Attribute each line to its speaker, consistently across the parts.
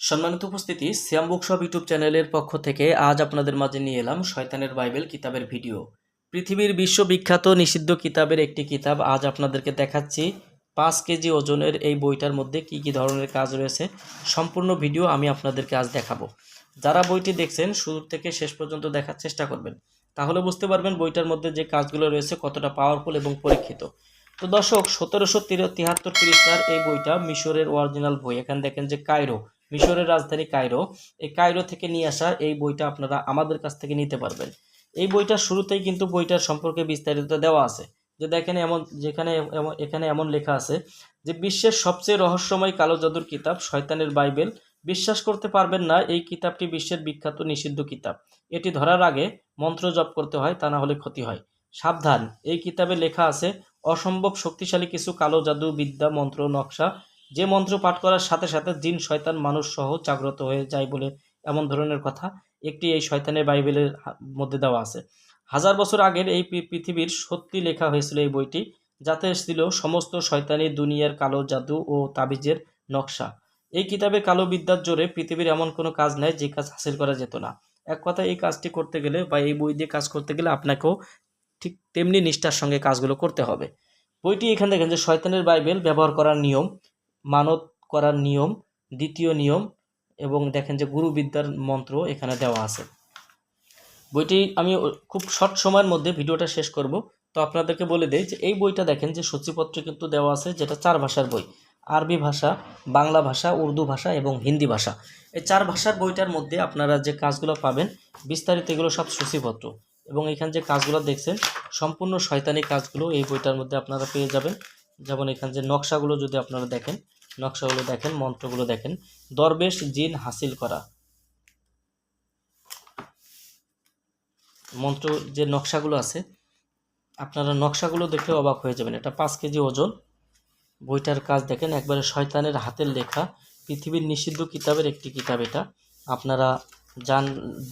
Speaker 1: সম্মানিত উপস্থিতি সিয়াম bookshop YouTube চ্যানেলের পক্ষ থেকে আজ আপনাদের মাঝে নিয়ে এলাম শয়তানের বাইবেল কিতাবের ভিডিও। পৃথিবীর বিশ্ববিখ্যাত নিষিদ্ধ কিতাবের একটি কিতাব আজ আপনাদেরকে দেখাচ্ছি। পাঁচ কেজি ওজনের এই বইটার মধ্যে কি কি ধরনের কাজ রয়েছে, সম্পূর্ণ ভিডিও আমি আপনাদেরকে আজ দেখাবো। যারা বইটি দেখছেন, শুরু থেকে শেষ পর্যন্ত দেখার চেষ্টা করবেন। তাহলে বুঝতে পারবেন বইটার মধ্যে যে কাজগুলো রয়েছে কতটা পাওয়ারফুল এবং পরীক্ষিত। তো দর্শক, সতেরোশো তিহাত্তর খ্রিস্টার এই বইটা মিশরের অরিজিনাল বই। এখানে দেখেন যে কায়রো মিশরের রাজধানী কায়রো। এই কায়রো থেকে নিয়ে আসা এই বইটা আপনারা আমাদের কাছ থেকে নিতে পারবেন। এই বইটা শুরুতেই কিন্তু বইটার সম্পর্কে বিস্তারিত দেওয়া আছে। যে দেখেন এমন, যেখানে এখানে এমন লেখা আছে যে, বিশ্বের সবচেয়ে রহস্যময় কালো জাদুর কিতাব শয়তানের বাইবেল। বিশ্বাস করতে পারবেন না, এই কিতাবটি বিশ্বের বিখ্যাত নিষিদ্ধ কিতাব। এটি ধরার আগে মন্ত্র জপ করতে হয়, তা না হলে ক্ষতি হয়। সাবধান, এই কিতাবে লেখা আছে, অসম্ভব শক্তিশালী কিছু কালো জাদু, বিদ্যা, মন্ত্র, নকশা যে মন্ত্র পাঠ করার সাথে সাথে জিন, শয়তান, মানুষ সহ জাগ্রত হয়ে যায় বলে এমন ধরনের কথা একটি এই শয়তানের বাইবেলের মধ্যে দেওয়া আছে। হাজার বছর আগের এই পৃথিবীর সত্যি লেখা হয়েছিল এই বইটি, যাতে ছিল সমস্ত শয়তানি দুনিয়ার কালো জাদু ও তাবিজের নকশা। এই কিতাবে কালো বিদ্যার জোরে পৃথিবীর এমন কোনো কাজ নেই যে কাজ হাসিল করা যেত না। এক কথা, এই কাজটি করতে গেলে বা এই বই দিয়ে কাজ করতে গেলে আপনাকেও ঠিক তেমনি নিষ্ঠার সঙ্গে কাজগুলো করতে হবে। বইটি এখানে দেখেন যে শয়তানের বাইবেল ব্যবহার করার নিয়ম মানত করার নিয়ম, দ্বিতীয় নিয়ম এবং দেখেন যে গুরুবিদ্যার মন্ত্র এখানে দেওয়া আছে। বইটি আমি খুব শর্ট সময়ের মধ্যে ভিডিওটা শেষ করব। তো আপনাদেরকে বলে দেই যে এই বইটা দেখেন যে সূচিপত্রে কিন্তু দেওয়া আছে যেটা চার ভাষার বই। আরবি ভাষা, বাংলা ভাষা, উর্দু ভাষা এবং হিন্দি ভাষা। এই চার ভাষার বইটার মধ্যে আপনারা যে কাজগুলো পাবেন, বিস্তারিত এগুলো সব সূচিপত্র। এবং এখানে যে কাজগুলো দেখছেন, সম্পূর্ণ শয়তানি কাজগুলো এই বইটার মধ্যে আপনারা পেয়ে যাবেন। যেমন এখানে যে নকশাগুলো যদি আপনারা দেখেন, নকশাগুলো দেখেন, মন্ত্রগুলো দেখেন, দরবেশ জিন হাসিল করা। মন্ত্র যে নকশাগুলো আছে, আপনারা নকশাগুলো দেখে অবাক হয়ে যাবেন। এটা পাঁচ কেজি ওজন। বইটার কাজ দেখেন, একবারে শয়তানের হাতের লেখা, পৃথিবীর নিষিদ্ধ কিতাবের একটি কিতাব এটা। আপনারা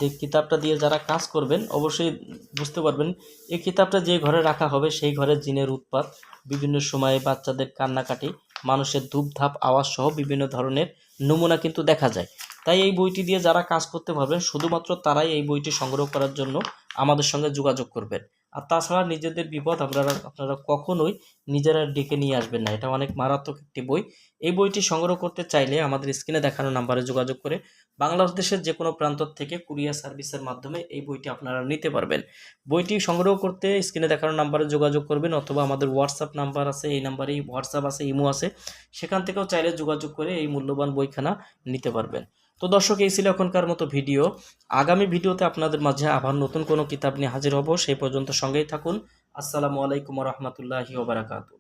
Speaker 1: দে- কিতাবটা দিয়ে যারা কাজ করবেন, অবশ্যই বুঝতে পারবেন, এই কিতাবটা যে ঘরে রাখা হবে, সেই ঘরে জিনের উৎপাত, বিভিন্ন সময়ে বাচ্চাদের কান্নাকাটি, মানুষের ধূপধাপ, আওয়াজ সহ বিভিন্ন ধরনের নমুনা কিন্তু দেখা যায়। তাই এই বইটি দিয়ে যারা কাজ করতে পারবেন, শুধুমাত্র তারাই এই বইটি সংগ্রহ করার জন্য আমাদের সঙ্গে যোগাযোগ করবেন। আর তাছাড়া নিজেদের বিপদ আপনারা আপনারা কখনোই নিজেরা ডেকে নিয়ে আসবেন না। এটা অনেক মারাত্মক একটি বই। এই বইটি সংগ্রহ করতে চাইলে আমাদের স্ক্রিনে দেখানো নাম্বারে যোগাযোগ করে বাংলাদেশের যে কোনো প্রান্ত থেকে কুরিয়ার সার্ভিসের মাধ্যমে এই বইটি আপনারা নিতে পারবেন। বইটি সংগ্রহ করতে স্ক্রিনে দেখানো নাম্বারে যোগাযোগ করবেন অথবা আমাদের হোয়াটসঅ্যাপ নাম্বার আছে, এই নাম্বারেই হোয়াটসঅ্যাপ আছে, ইমো আছে। সেখান থেকেও চাইলে যোগাযোগ করে এই মূল্যবান বইখানা নিতে পারবেন। তো দর্শক, এই ছিল এখনকার মতো ভিডিও। আগামী ভিডিওতে আপনাদের মাঝে আবার নতুন কোনো কিতাব নিয়ে হাজির হব। সেই পর্যন্ত সঙ্গেই থাকুন। আসসালামু আলাইকুম রহমতুল্লাহি ওবরাকাতু